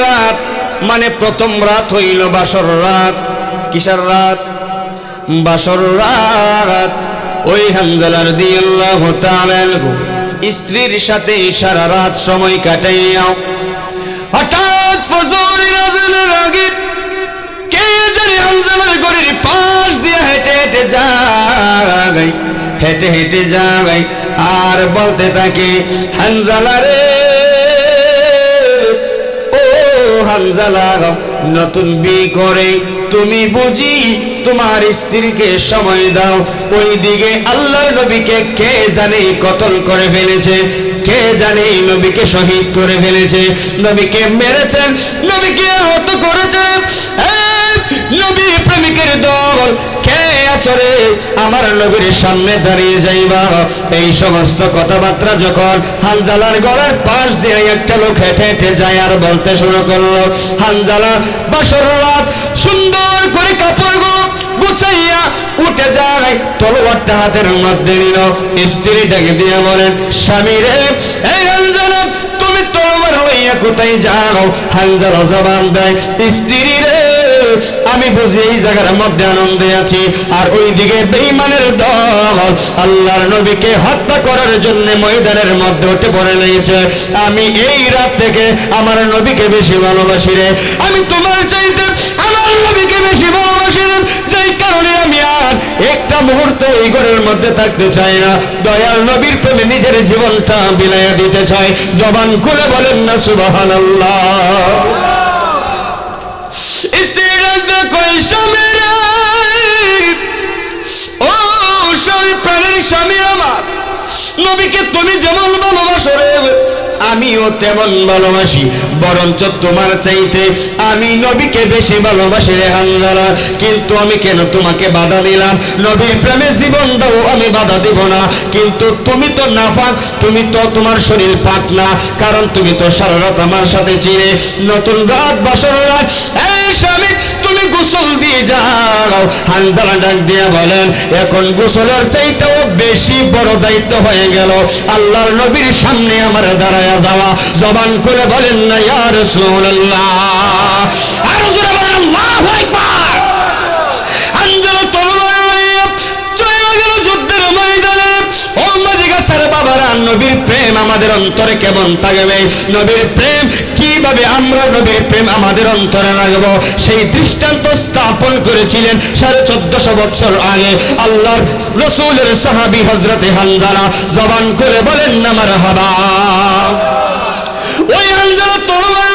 রাত? মানে প্রথম রাত হইল বাসর রাত। কিসার রাত? বাসর রাত। ওই হানজালার দিয়াল্লাহু স্ত্রীর সাথে সারা রাত সময় কাটাইয়াও। হঠাৎ ফজরের আজানের হানজালার হেঁটে হেঁটে যায়। আর বলতে থাকে হানজালা রে নতুন বি করে তুমি বুঝি তোমার স্ত্রীকে সময় দাও। ওই দিকে আল্লাহর নবীকে কে জানে কতল করে ফেলেছে, কে জানে নবীকে শহীদ করে ফেলেছে। নবীকে মেরেছেন নবীকে আহত করেছেন নবী প্রেমিকের দল কে আচরে আমার নবীর সামনে দাঁড়িয়ে যাইবা। এই সমস্ত কথাবার্তা যখন হানজালার গলার পাশ দিয়ে একটা লোক হেঁটে হেঁটে যায় আর বলতে শুরু করল, হানজালা, বাসর সুন্দর করে কাপড়গুলো গুছাইয়া উঠে যায়। তলোয়ারটা হাতের মধ্যে নিল। স্ত্রী ডাকে দিয়ে বলেন, স্বামী রে এই হানজালা, তুমি তলোয়ার লইয়া কোথায় যাও? হানজালা জবান দেয়, স্ত্রী রে আমি বুঝি এই জায়গার মধ্যে আনন্দে আছি। আর ওই দিকে বেঈমানের দল আল্লাহর নবীকে হত্যা করার জন্য ময়দানের মধ্যে উঠে পড়ে লেগেছে আমি এই রাত থেকে আমার নবীকে বেশি ভালোবাসি রে। আমি তোমার চাইতে আমার নবীকে বেশি ভালোবাসি। যেই কারণে আমি আর একটা মুহূর্ত এই ঘরের মধ্যে থাকতে চাই না। দয়াল নবীর প্রেমে নিজের জীবনটা বিলাইয়া দিতে চাই। জবান করে বলেন না, সুবহানাল্লাহ। স্ত্রীরা কই স্বামী রে আমিও তেমন ভালোবাসি। বরঞ্চ তোমার চাইতে আমি নবীকে বেশি ভালোবাসি রে কিন্তু আমি কেন তোমাকে বাধা দিলাম? নবীর প্রেমে জীবন দাও আমি বাধা দিব না। কিন্তু তুমি তো নাফাক, তুমি তো তোমার শরীর পাক না। কারণ তুমি তো সারা রাত আমার সাথে চিনে নতুন রাত বাসর রাত তুমি গোসল দিয়ে যাও। হানজালা ডাক দিয়া বলেন, এখন গোসলের চাইতেও বেশি বড় দায়িত্ব হয়ে গেল। আল্লাহর নবীর সামনে আমার দাঁড়ায়া যাওয়া। জবান করে বলেন না ইয়ার সুল্লাহ আর নবীর প্রেম আমাদের অন্তরে কেমন থাকবে? নবীর প্রেম কীভাবে আমরা নবীর প্রেম আমাদের অন্তরে রাখব? সেই দৃষ্টান্ত স্থাপন করেছিলেন সাড়ে চোদ্দশো বছর আগে আল্লাহর রসুলের সাহাবি হজরতে হানজারা। জবান করে বলেন, না মার হাবা ওই হানজারা বেঈমানদের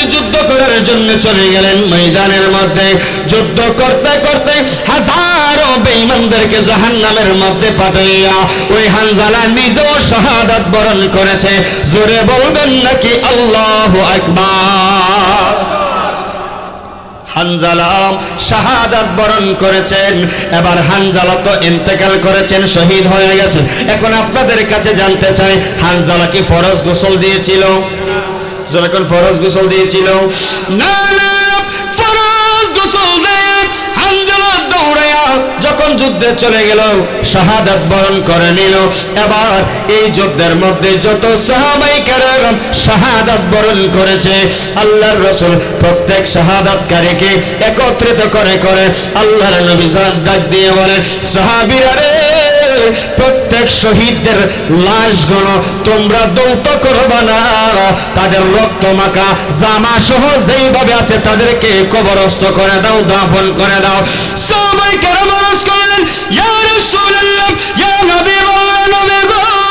সাথে যুদ্ধ করার জন্য চলে গেলেন ময়দানের মধ্যে। যুদ্ধ করতে করতে হাজারো বেঈমানদেরকে জাহান্নামের মধ্যে পাঠাইয়া ওই হানজালা নিজেও শাহাদাত বরণ করেছে। জোরে বলবেন নাকি আল্লাহু আকবার? হানজালাম শাহাদাত বরণ করেছেন। এবার হানজালা তো ইন্তেকাল করেছেন, শহীদ হয়ে গেছে। এখন আপনাদের কাছে জানতে চাই, হানজালা কি ফরজ গোসল দিয়েছিল? যখন ফরজ গোসল দিয়েছিল। না না ফরজ গোসল দেয় হানজালা দৌড়ায়া যখন যুদ্ধে চলে গেল, শাহাদাত বরণ করে নিল। এবার এই যুদ্ধের মধ্যে যত সাহাবাই কেরাম শাহাদাত বরণ করেছে, আল্লাহর রসুল প্রত্যেক শাহাদাতকারীকে একত্রিত করে করে আল্লাহর নবী ডাক দিয়ে বলেন, সাহাবীরা রে প্রত্যেক শহীদদের লাশগুলো তোমরা দৌত করবা না। তাদের রক্ত মাখা জামা সহ যেইভাবে আছে তাদেরকে কবরস্থ করে দাও, দাফন করে দাও। সবাই কেন মানুষ ইয়া রাসূলুল্লাহ, ইয়া হাবিবাল্লাহ, নবী গো।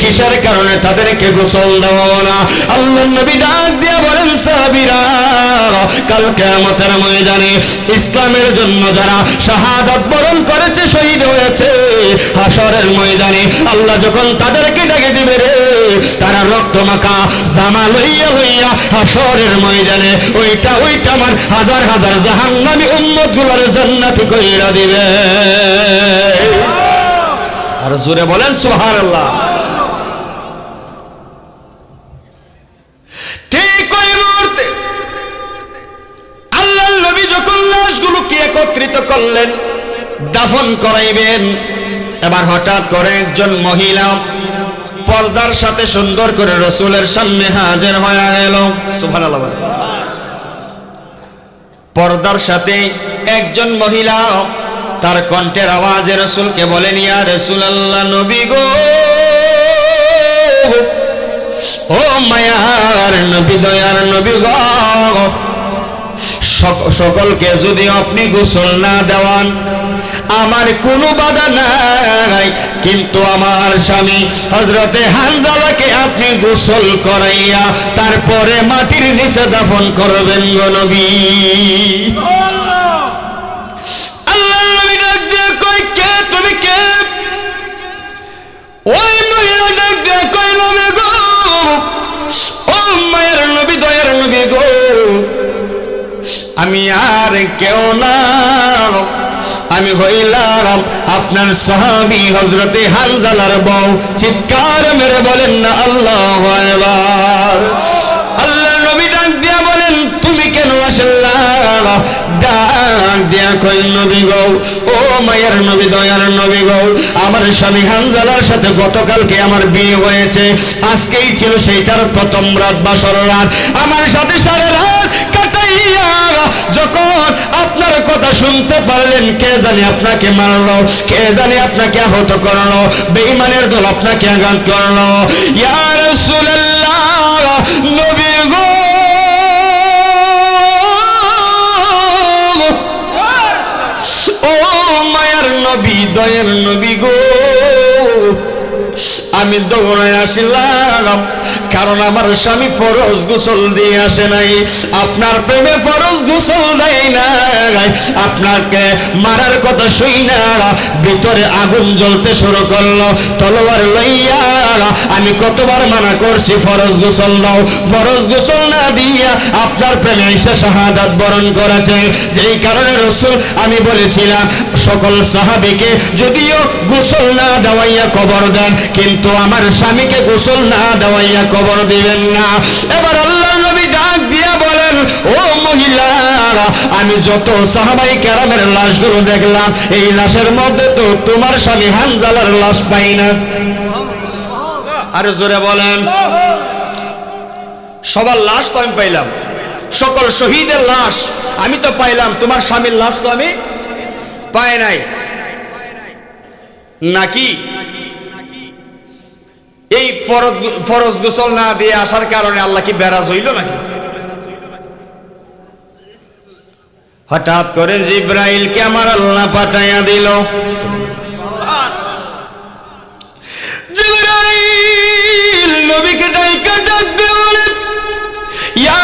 কিসের কারণে তাদেরকে গোসল দেওয়া না? আল্লাহ নবী ডাক দিয়ে বলেন, সাহাবীরা, কাল ময়দানে ইসলামের জন্য যারা শাহাদাত বরণ করেছে, শহীদ হয়েছে হাসরের ময়দানে আল্লাহ যখন তাদেরকে ডেকে দিবে রে, তারা রক্ত মাখা জামা লইয়া লইয়া হাসরের ময়দানে ওইটা ওইটা আমার হাজার হাজার জাহান্নামী উম্মতগুলোর জান্নাতি কইরা দিবে। আর জোরে বলেন, সুবহানাল্লাহ ঠিক ওই মুহূর্তে আল্লাহর নবী যখন লাশগুলোকে একত্রিত করলেন, দাফন করাইবেন, এবার হঠাৎ করে একজন মহিলা পর্দার সাথে সুন্দর করে রসুলের সামনে হাজির হয়ে গেল বলেন। পর্দার সাথে একজন মহিলা তার কণ্ঠের আওয়াজে রসুলকে বলেন ইয়া রসুল আল্লাহ নবী গো। ও মায়ার নবী, দয়ার নবী গো। সক- সকলকে যদি আপনি গোসল না দেওয়ান, আমার কোনো বাধা নাই। কিন্তু আমার স্বামী হজরতে হানজালাকে আপনি গোসল করাইয়া তারপরে মাটির নিচে দাফন করবেন গো ওই গো গো আমি আর কেউ না আমি হইলাম আপনার সাহাবি হজরতে হানজালার বউ, চিৎকার মেরে বলেন না, আল্লাহ আল্লাহ নবী ডাক দিয়া বলেন, তুমি কেন আসল্লা আমার স্বামী হানজালার সাথে গতকালকে আমার বিয়ে হয়েছে। আজকেই ছিল সেইটার প্রথম রাত আমার সাথে সারা যখন আপনার কথা শুনতে পারলেন, কে জানি আপনাকে মারলো, কে জানি আপনাকে আহত করল, বেঈমানের দল আপনাকে আঘাত করল। ইয়া রাসূলুল্লাহ, নবী গো দয়ের নবী গো। আমি দৌড়ায় আসলাম। কারণ আমার স্বামী ফরজ গোসল দিয়ে আসে নাই। আপনার প্রেমে ফরজ গোসল দেয় নাই। আপনাকে মারার কথা শুই না। ভিতরে আগুন জ্বলতে শুরু করল, তলোয়ার লইয়া। আমি কতবার মানা করছি, ফরজ গোসল দাও, ফরজ গোসল না দিয়া আপনার প্রেমে এসে শাহাদাত বরণ করেছে। যেই কারণে রসুল, আমি বলেছিলাম, সকল সাহাবিকে যদিও গোসল না দেওয়াইয়া কবর দেন, কিন্তু আমার স্বামীকে গোসল না দেওয়াইয়া কবর দিবেন না। এবার আল্লাহ নবী ডাক দিয়া বলেন, ও মহিলারা আমি যত সাহাবাই কেরামের লাশগুলো দেখলাম, এই লাশের মধ্যে তো তোমার স্বামী হানজালার লাশ পাই না। আরে জোরে বলেন। সবার লাশ তো আমি পাইলাম। সকল শহীদের লাশ আমি তো পাইলাম, তোমার স্বামীর লাশ তো আমি পাই নাই। নাকি? ফরজ গোসল না দিয়ে আসার কারণে আল্লাহ কি বেরাজ হইল নাকি? হঠাৎ করে জিব্রাইলকে আমার আল্লাহ পাঠাইয়া দিল। জিব্রাইল নবীকে ডাইকা দিয়ে বলে, ইয়া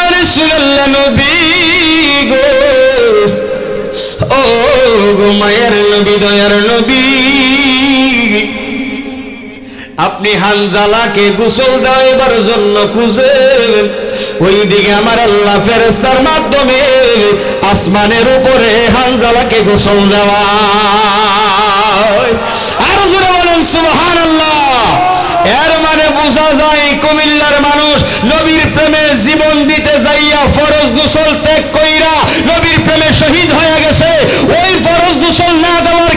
নবী গো ও গো মায়ের নবী দয়ার নবী। আপনি হানজালাকে গোসল দেওয়ার জন্য খুঁজেন। ওইদিকে আমার আল্লাহ ফেরেস্তার মাধ্যমে আসমানের উপরে হানজালাকে গোসল দেওয়া এর মানে বোঝা যায় কুমিল্লার মানুষ নবীর প্রেমে জীবন দিতে যাইয়া ফরজ গোসল ত্যাগ কইরা নবীর প্রেমে শহীদ হয়ে গেছে। ওই ফরজ গোসল না দেওয়ার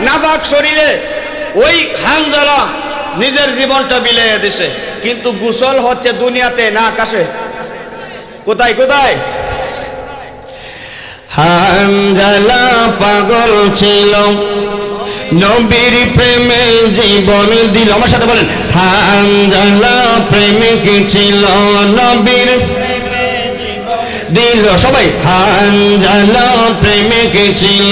নাবাক শরীরে, ওই হানজালা নিজের জীবনটা বিলিয়ে দিছে। কিন্তু গোসল হচ্ছে দুনিয়াতে, না আকাশে। কোথায় কোথায়? হানজালা পাগল ছিল, নবীর প্রেমে জীবন দিল। আমার সাথে বলেন হানজালা প্রেমিক ছিল, নবীর ছিল সবাই। হানজালা প্রেমিক ছিল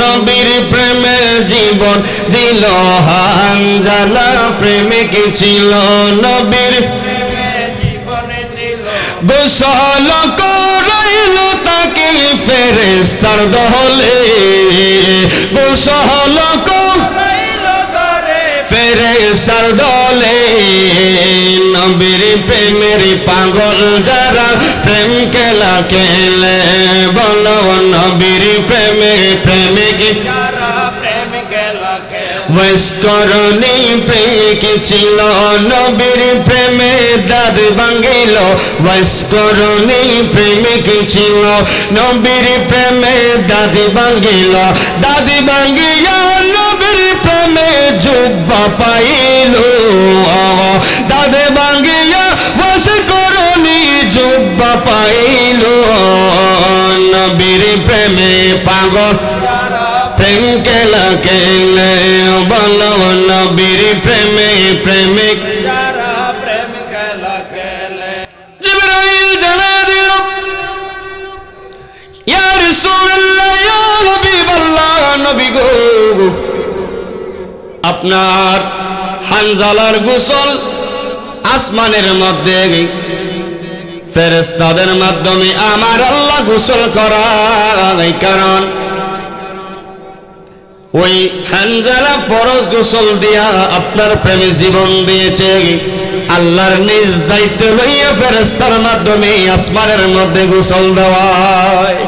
নবীর প্রেমে জীবন। দিল হানজালা প্রেমিক ছিল নবীর দিল গোসল করাইল তাকে ফেরেস্তার দহলে। গোসল ফেরেস্তার দলে নবীর প্রেমের পাগল যারা প্রেম খেলা খেলে বলো নবীর প্রেমে প্রেমিক যারা। প্রেমিক ছিল, নবীর প্রেমে দাদ ভাঙ্গিল বৈস্করণী প্রেমিক ছিল, নবীর প্রেমে দাদি ভাঙ্গিল দাদি ভাঙ্গিয়া নবীর প্রেমে জুব্বা পাইল। দাদে ভাঙ্গিয়া বৈস্করণী জুব্বা পাইল। নবীর প্রেমে পাগল প্রেম কেলা কেলে বলো নবীর প্রেমে প্রেমিক যারা প্রেম খেলা খেলে জিবরাইল জানা দিল ইয়া রাসূলুল্লাহ ইয়া হাবিবাল্লাহ নবী গো। আপনার হানজালার গোসল আসমানের মধ্যে ফেরেশতাদের মাধ্যমে আমার আল্লাহ গোসল করায়। কারণ ওই হানজালা ফরজ গোসল দিয়া আপনার প্রেমে জীবন দিয়েছে। আল্লাহর নিজ দায়িত্ব লইয়া ফেরেস্তার মাধ্যমে আসমানের মধ্যে গোসল দেওয়ায়।